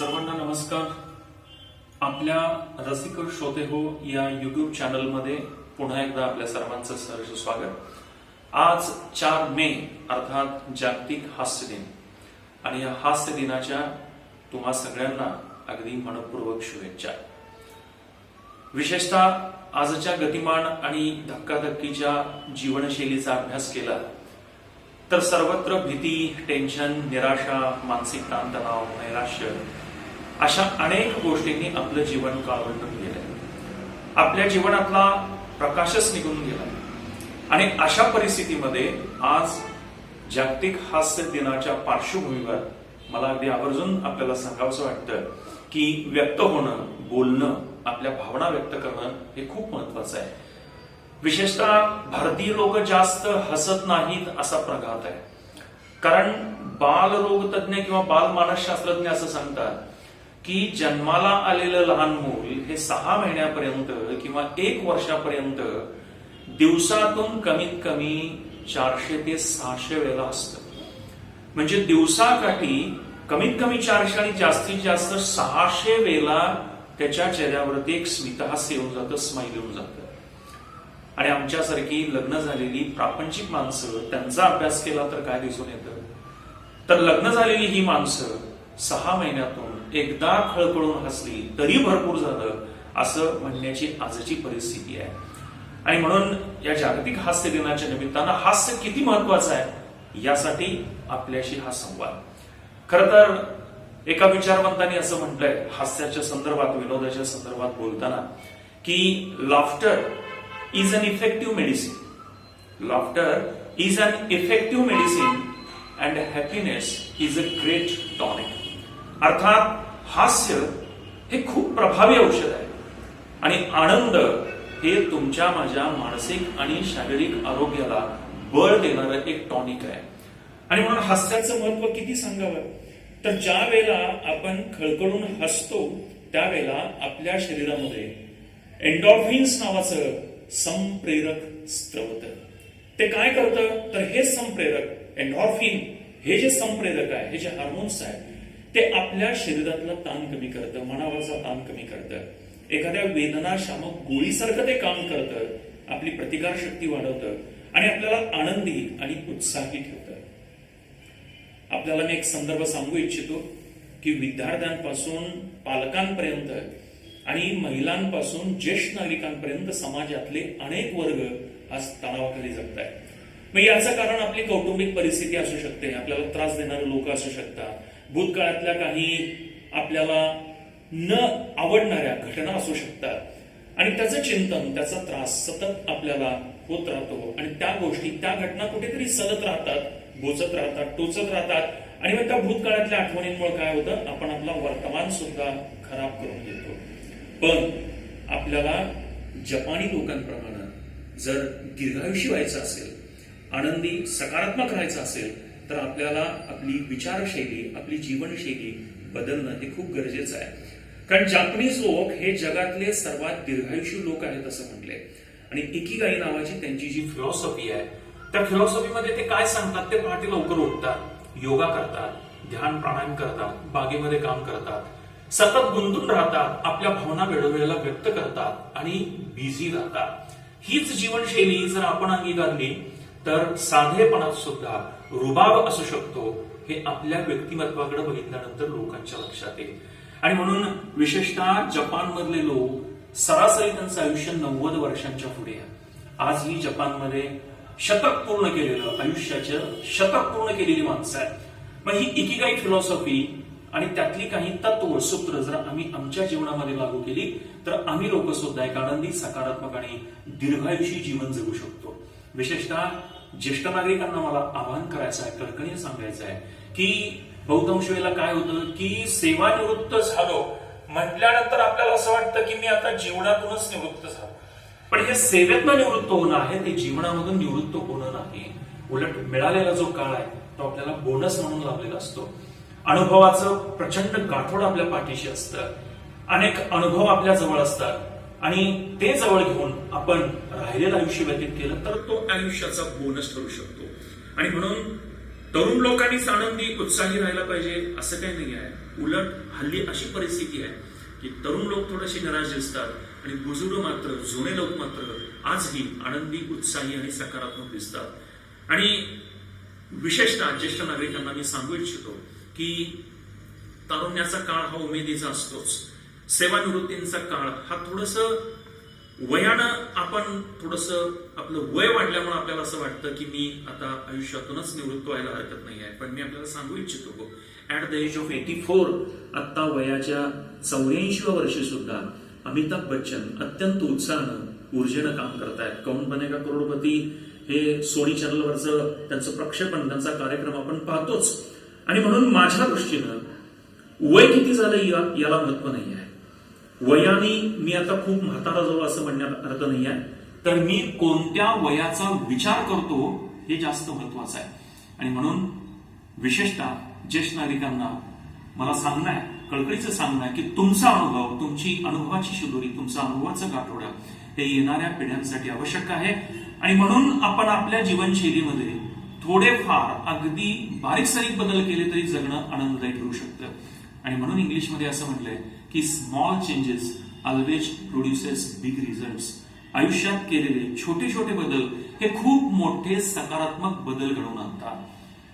सर्वांना नमस्कार. आपल्या रसिक श्रोते हो या युट्यूब चॅनलमध्ये पुन्हा एकदा आपल्या सर्वांचं सहर्ष स्वागत. आज चार मे अर्थात जागतिक हास्य दिन. आणि या हास्य दिनाच्या तुम्हा सगळ्यांना अगदी मनपूर्वक शुभेच्छा. विशेषतः आजच्या गतिमान आणि धक्काधक्कीच्या जीवनशैलीचा अभ्यास केला तर सर्वत्र भीती टेन्शन निराशा मानसिक ताणतणाव नैराश्य अशा अनेक गोष्टींनी आपलं जीवन काळवंडून गेलंय. आपल्या जीवनातला प्रकाशच निघून गेला आणि अशा परिस्थितीमध्ये आज जागतिक हास्य दिनाच्या पार्श्वभूमीवर मला अगदी आवर्जून आपल्याला सांगावंसं वाटतं की व्यक्त होणं बोलणं आपल्या भावना व्यक्त करणं हे खूप महत्वाचं आहे. विशेषतः भारतीय लोक जास्त हसत नाहीत असा प्रघात आहे. कारण बालरोगतज्ञ किंवा बालमानसशास्त्रज्ञ असं सांगतात की जन्माला आलेलं लहान मूल हे सहा महिन्यापर्यंत किंवा एक वर्षापर्यंत दिवसातून कमीत कमी चारशे ते सहाशे वेळेला असतं. म्हणजे दिवसाकाठी कमीत कमी चारशे आणि जास्तीत जास्त सहाशे वेळेला त्याच्या चेहऱ्यावरती एक स्मितहास येऊन जातं स्माईल येऊन जातं. आणि आमच्यासारखी लग्न झालेली प्रापंचिक माणसं त्यांचा अभ्यास केला तर काय दिसून येतं? तर लग्न झालेली ही माणसं सहा महिन्यातून एकदा खळखळून हसली तरी भरपूर झालं असं म्हणण्याची आजची परिस्थिती आहे. आणि म्हणून या जागतिक हास्य दिनाच्या निमित्तानं हास्य किती महत्वाचं आहे यासाठी आपल्याशी हा संवाद. खर तर एका विचारवंतांनी असं म्हटलंय हास्याच्या संदर्भात विनोदाच्या संदर्भात बोलताना की laughter is an effective medicine laughter is an effective medicine and happiness is a great tonic अर्थात हास्य हे खूप प्रभावी औषध आहे. आणि आनंद हे तुमच्या माझ्या मानसिक आणि शारीरिक आरोग्याला बळ देणारं एक टॉनिक आहे. आणि म्हणून हास्याचं महत्त्व किती सांगावं? तर ज्या वेळेला आपण खळखळून हसतो त्यावेळेला आपल्या शरीरामध्ये एन्डॉर्फिन्स नावाचं संप्रेरक स्त्रवत ते काय करतं? तर हे संप्रेरक एन्डॉर्फिन हे जे संप्रेरक आहे हे जे हार्मोन्स आहे ते आपल्या शरीरातला ताण कमी करतं मनावरचा ताण कमी करतं. एखाद्या वेदनाशामक गोळीसारखं ते काम करतं आपली प्रतिकार शक्ती वाढवतं आणि आपल्याला आनंदी आणि उत्साही ठेवतं. आपल्याला मी एक संदर्भ सांगू इच्छितो की विद्यार्थ्यांपासून पालकांपर्यंत आणि महिलांपासून ज्येष्ठ नागरिकांपर्यंत समाजातले अनेक वर्ग आज तणावाखाली जगत आहेत मग याचं कारण आपली कौटुंबिक परिस्थिती असू शकते आपल्याला त्रास देणारे लोक असू शकतात भूतकाळातल्या काही आपल्याला न आवडणाऱ्या घटना असू शकतात. आणि त्याचं चिंतन त्याचा त्रास सतत आपल्याला होत राहतो. आणि त्या गोष्टी त्या घटना कुठेतरी सलत राहतात बोचत राहतात टोचत राहतात. आणि मग त्या भूतकाळातल्या आठवणींमुळे काय होतं? आपण आपला वर्तमान सुद्धा खराब करून घेतो पण आपल्याला जपानी लोकांप्रमाणे जर दीर्घायुषी व्हायचं असेल आनंदी सकारात्मक राहायचं असेल तर आपल्याला आपली विचारशैली आपली जीवनशैली बदलणं हे खूप गरजेचं आहे. कारण जापनीज लोक हे जगातले सर्वात दीर्घायुषी लोक आहेत असं म्हटले आणि इकिगाई नावाची त्यांची जी फिलॉसॉफी आहे त्या फिलॉसॉफीमध्ये ते काय सांगतात ते पहाटे लवकर उठतात योगा करतात ध्यान प्राणायाम करतात बागेमध्ये काम करतात सतत गुंतून राहतात आपल्या भावना वेळोवेळेला व्यक्त करतात आणि बिझी राहतात. हीच जीवनशैली जर आपण अंगीकारली तर साधेपणात सुद्धा रुबाब असू शकतो हे आपल्या व्यक्तिमत्वाकडे बघितल्यानंतर लोकांच्या लक्षात येईल. आणि म्हणून विशेषतः जपानमधले लोक सरासरी त्यांचं आयुष्य नव्वद वर्षांच्या पुढे आज ही जपानमध्ये शतक पूर्ण केलेलं आयुष्याचं शतक पूर्ण केलेली माणसं आहेत. मग ही इकिगाई फिलॉसॉफी आणि त्यातली काही तत्व सूत्र जर आम्ही आमच्या जीवनामध्ये लागू केली तर आम्ही लोक सुद्धा एक आनंदी सकारात्मक आणि दीर्घायुषी जीवन जगू शकतो. विशेषतः ज्येष्ठ नागरिकांना मला आवाहन करायचं आहे कळकणी सांगायचं आहे की बहुतांश वेळेला काय होतं की सेवानिवृत्त झालो म्हटल्यानंतर आपल्याला असं वाटतं की मी आता जीवनातूनच निवृत्त झालो. पण हे सेवेतनं निवृत्त होणं आहे ते जीवनामधून निवृत्त होणं नाही. उलट मिळालेला जो काळ आहे तो आपल्याला बोनस म्हणून लाभलेला असतो. अनुभवाचं प्रचंड गाठोड आपल्या पाठीशी असतं. अनेक अनुभव आपल्या जवळ असतात. आणि ते जवळ घेऊन आपण राहिलेलं आयुष्य व्यतीत केलं तर तो आयुष्याचा बोनस ठरू शकतो. आणि म्हणून तरुण लोकांनीच आनंदी उत्साही राहायला पाहिजे असं काही नाही आहे. उलट हल्ली अशी परिस्थिती आहे की तरुण लोक थोडेसे निराश दिसतात आणि बुजुर्ग मात्र जुने लोक मात्र आजही आनंदी उत्साही आणि सकारात्मक दिसतात. आणि विशेषतः ज्येष्ठ नागरिकांना मी सांगू इच्छितो की तारुण्याचा काळ हा उमेदीचा असतोच. सेवानिवृत्तींचा काळ हा थोडस वयानं आपण थोडस आपलं वय वाढल्यामुळे आपल्याला असं वाटतं की मी आता आयुष्यातूनच निवृत्त व्हायला हरकत नाही आहे. पण मी आपल्याला सांगू इच्छितो at the age of eighty four आता वयाच्या चौऱ्याऐंशीव्या वर्षी सुद्धा अमिताभ बच्चन अत्यंत उत्साहानं ऊर्जेनं काम करतायत. कौन बनेगा करोडपती? हे सोनी चॅनलवरचं त्यांचं प्रक्षेपण त्यांचा कार्यक्रम आपण पाहतोच. आणि म्हणून माझ्या दृष्टीनं वय किती झालं या- याला महत्त्व नाही आहे वयाने मी आता खूप म्हातारा जाऊ असं म्हणण्यात अर्थ नाही आहे. तर मी कोणत्या वयाचा विचार करतो हे जास्त महत्वाचं आहे. आणि म्हणून विशेषतः ज्येष्ठ नागरिकांना मला सांगणं आहे कळकळीचं सांगणं आहे की तुमचा अनुभव तुमची अनुभवाची शिदोरी तुमचा अनुभवाचं गाठोडा हे येणाऱ्या पिढ्यांसाठी आवश्यक आहे. आणि म्हणून आपण आपल्या जीवनशैलीमध्ये थोडेफार अगदी बारीक सारीक बदल केले तरी जगणं आनंददायी ठरू शकतं. आणि म्हणून इंग्लिशमध्ये असं म्हटलंय की small changes always produces big result आयुष्यात केलेले छोटे छोटे बदल हे खूप मोठे सकारात्मक बदल घडवून आणतात.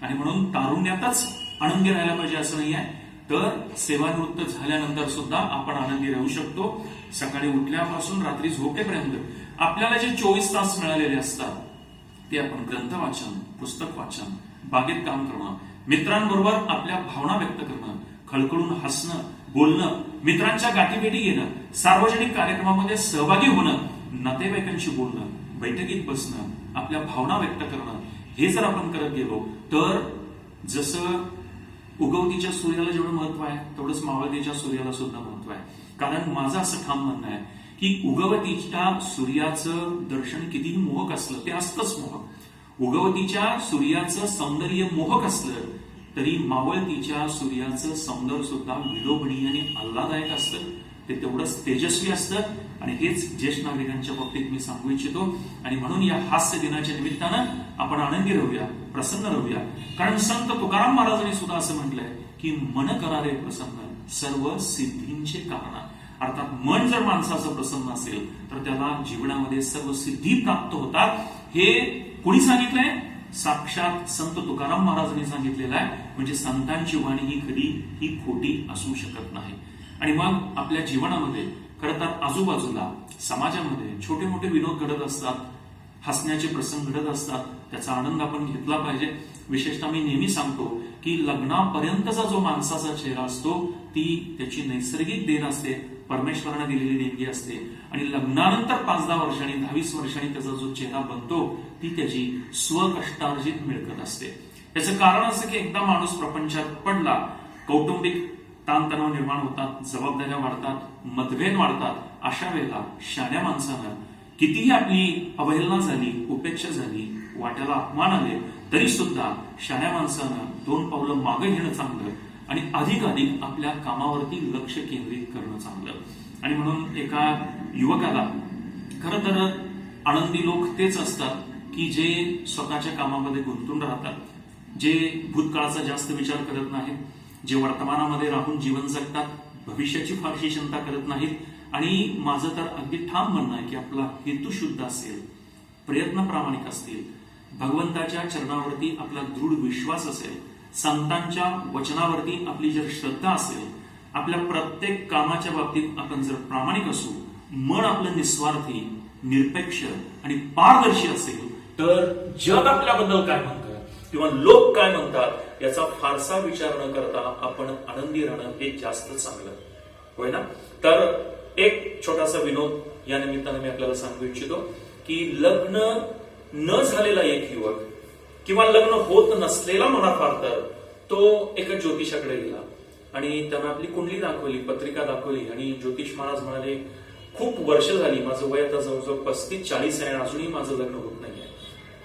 आणि म्हणून तारुण्यातच आनंदी राहायला पाहिजे असं नाही आहे तर सेवानिवृत्त झाल्यानंतर सुद्धा आपण आनंदी राहू शकतो. सकाळी उठल्यापासून रात्री झोपेपर्यंत आपल्याला जे चोवीस तास मिळालेले असतात ते आपण ग्रंथ वाचन पुस्तक वाचन बागेत काम करणं मित्रांबरोबर आपल्या भावना व्यक्त करणं खळखळून हसणं बोलणं मित्रांच्या गाठीभेटी घेणं सार्वजनिक कार्यक्रमामध्ये सहभागी होणं नातेवाईकांशी बोलणं बैठकीत बसणं आपल्या भावना व्यक्त करणं हे जर आपण करत गेलो तर जसं उगवतीच्या सूर्याला जेवढं महत्त्व आहे तेवढंच मावळतीच्या सूर्याला सुद्धा महत्त्व आहे. कारण माझं असं ठाम म्हणणं आहे की उगवतीच्या सूर्याचं दर्शन कितीही मोहक असलं ते असतंच मोहक. उगवतीच्या सूर्याचं सौंदर्य मोहक असलं तरी मावळतीच्या सूर्याचं सौंदर्य सुद्धा विलोभनीय आणि आल्हादायक असतं. ते तेवढंच तेजस्वी असतं. आणि हेच ज्येष्ठ नागरिकांच्या बाबतीत मी सांगू इच्छितो. आणि म्हणून या हास्य दिनाच्या निमित्तानं आपण आनंदी राहूया प्रसन्न राहूया. कारण संत तुकाराम महाराजांनी सुद्धा असं म्हटलंय की मन करारे प्रसन्न सर्व सिद्धींचे कारण. अर्थात मन जर माणसाचं प्रसन्न असेल तर त्याला जीवनामध्ये सर्व सिद्धी प्राप्त होतात. हे कुणी सांगितलंय? साक्षात संत तुकाराम महाराजांनी सांगितलेलं आहे म्हणजे संतांची वाणी ही कधी ही खोटी असू शकत नाही. आणि मग आपल्या जीवनामध्ये खरं तर आजूबाजूला समाजामध्ये छोटे मोठे विनोद घडत असतात हसण्याचे प्रसंग घडत असतात त्याचा आनंद आपण घेतला पाहिजे. विशेषतः मी नेहमी सांगतो की लग्नापर्यंतचा जो माणसाचा चेहरा असतो ती त्याची नैसर्गिक देण असते. परमेश्वराने दिलेली देणगी असते. आणि लग्नानंतर पाच दहा वर्षांनी दहावीस वर्षांनी त्याचा जो चेहरा बनतो ती त्याची स्वकष्टार्जित मिळकत असते. त्याचं कारण असं की एकदा माणूस प्रपंचात पडला कौटुंबिक ताणतणाव निर्माण होतात जबाबदाऱ्या वाढतात मतभेद वाढतात अशा वेळेला शाण्या माणसानं कितीही आपली अवहेलना झाली उपेक्षा झाली वाट्याला अपमान आले तरी सुद्धा शाण्या माणसानं दोन पावलं मागे घेणं चांगलं. आणि अधिकाधिक आपल्या कामावरती लक्ष केंद्रित करणं चांगलं. आणि म्हणून एका युवकाला खरं तर आनंदी लोक तेच असतात की जे स्वतःच्या कामामध्ये गुंतून राहतात जे भूतकाळाचा जास्त विचार करत नाहीत जे वर्तमानामध्ये राहून जीवन जगतात भविष्याची फारशी चिंता करत नाहीत. आणि माझं तर अगदी ठाम म्हणणं आहे की आपला हेतू शुद्ध असेल प्रयत्न प्रामाणिक असतील भगवंताच्या चरणावरती आपला दृढ विश्वास असेल संतांच्या वचनावरती आपली जर श्रद्धा असेल आपल्या प्रत्येक कामाच्या बाबतीत आपण जर प्रामाणिक असू मन आपलं निस्वार्थी निरपेक्ष आणि पारदर्शी असेल तर जग आपल्याबद्दल काय म्हणतं किंवा लोक काय म्हणतात याचा फारसा विचार न करता आपण आनंदी राहणं हे जास्त चांगलं. होय ना? तर एक छोटासा विनोद या निमित्तानं मी आपल्याला सांगू इच्छितो की लग्न न झालेला एक युवक किंवा लग्न होत नसलेला म्हणा तर तो एका ज्योतिषाकडे गेला. आणि त्यांना आपली कुंडली दाखवली पत्रिका दाखवली आणि ज्योतिष महाराज म्हणाले खूप वर्ष झाली माझं वय आता जवळजवळ पस्तीस चाळीस आहे अजूनही माझं लग्न होत नाही आहे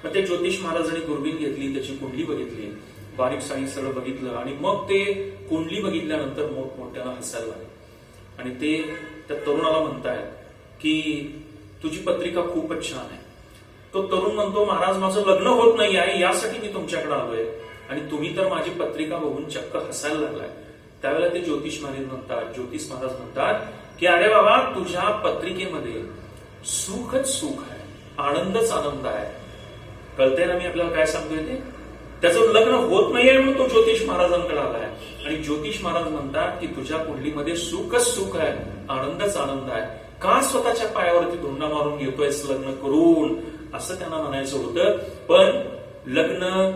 मग ते ज्योतिष महाराजांनी दुर्बीन घेतली त्याची कुंडली बघितली बारीक साई सगळं बघितलं आणि मग ते कुंडली बघितल्यानंतर मोठमोठ्यानं हसायला लागले. आणि ते त्या तरुणाला म्हणतायत की तुझी पत्रिका खूपच छान आहे. तो तरुण म्हणतो महाराज माझं लग्न होत नाही आहे यासाठी मी तुमच्याकडे आलोय. आणि तुम्ही तर माझी पत्रिका बघून चक्क हसायला लागलाय. त्यावेळेला ते ज्योतिष महाराज म्हणतात ज्योतिष महाराज म्हणतात की अरे बाबा तुझ्या पत्रिकेमध्ये सुखच सुख आहे आनंदच आनंद आहे. कळतंय ना मी आपल्याला काय सांगतोय ते? त्याचं लग्न होत नाहीये म्हणून तो ज्योतिष महाराजांकडे आलाय. आणि ज्योतिष महाराज म्हणतात की तुझ्या कुंडलीमध्ये सुखच सुख आहे आनंदच आनंद आहे. का स्वतःच्या पायावरती धुंडा मारून घेतोयस लग्न करून? असं त्यांना म्हणायचं होतं. पण लग्न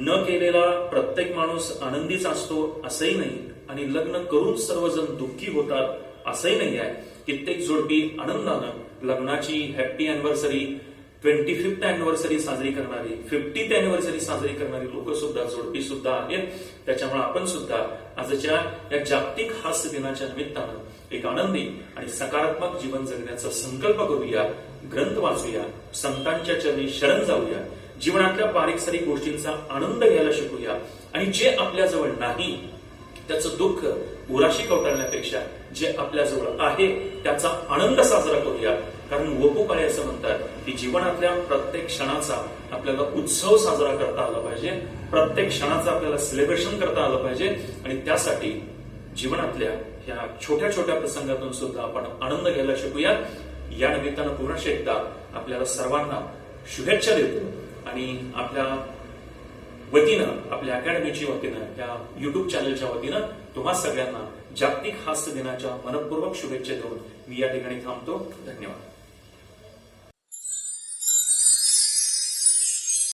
न केलेला प्रत्येक माणूस आनंदीच असतो असंही नाही. आणि लग्न करून सर्वजण दुःखी होतात असंही नाही आहे. कित्येक जोडपी आनंदानं लग्नाची happy anniversary twenty fifth anniversary साजरी करणारी फिफ्टीथ अॅनिव्हर्सरी साजरी करणारी लोक सुद्धा जोडपी सुद्धा आहेत. त्याच्यामुळे आपण सुद्धा आजच्या या जागतिक हास्य दिनाच्या निमित्तानं एक आनंदी आणि सकारात्मक जीवन जगण्याचा संकल्प करूया. ग्रंथ वाचूया संतांच्या चरणी शरण जाऊया जीवनातल्या बारीक सारीक गोष्टींचा आनंद घ्यायला शिकूया आणि जे आपल्याजवळ नाही त्याचं दुःख उराशी कवटाळण्यापेक्षा जे आपल्याजवळ आहे त्याचा आनंद साजरा करूया. कारण वपू काळे असं म्हणतात की जीवनातल्या प्रत्येक क्षणाचा आपल्याला उत्सव साजरा करता आला पाहिजे प्रत्येक क्षणाचं आपल्याला सेलिब्रेशन करता आलं पाहिजे आणि त्यासाठी जीवनातल्या ह्या छोट्या छोट्या प्रसंगातून सुद्धा आपण आनंद घ्यायला शिकूया. या निमित्तानं पुनश्च एकदा आपल्याला सर्वांना शुभेच्छा देतो आणि आपल्या वतीनं आपल्या अकॅडमीच्या वतीनं या युट्यूब चॅनलच्या वतीनं तुम्हा सगळ्यांना जागतिक हास्य दिनाच्या मनपूर्वक शुभेच्छा देऊन मी या ठिकाणी थांबतो. धन्यवाद.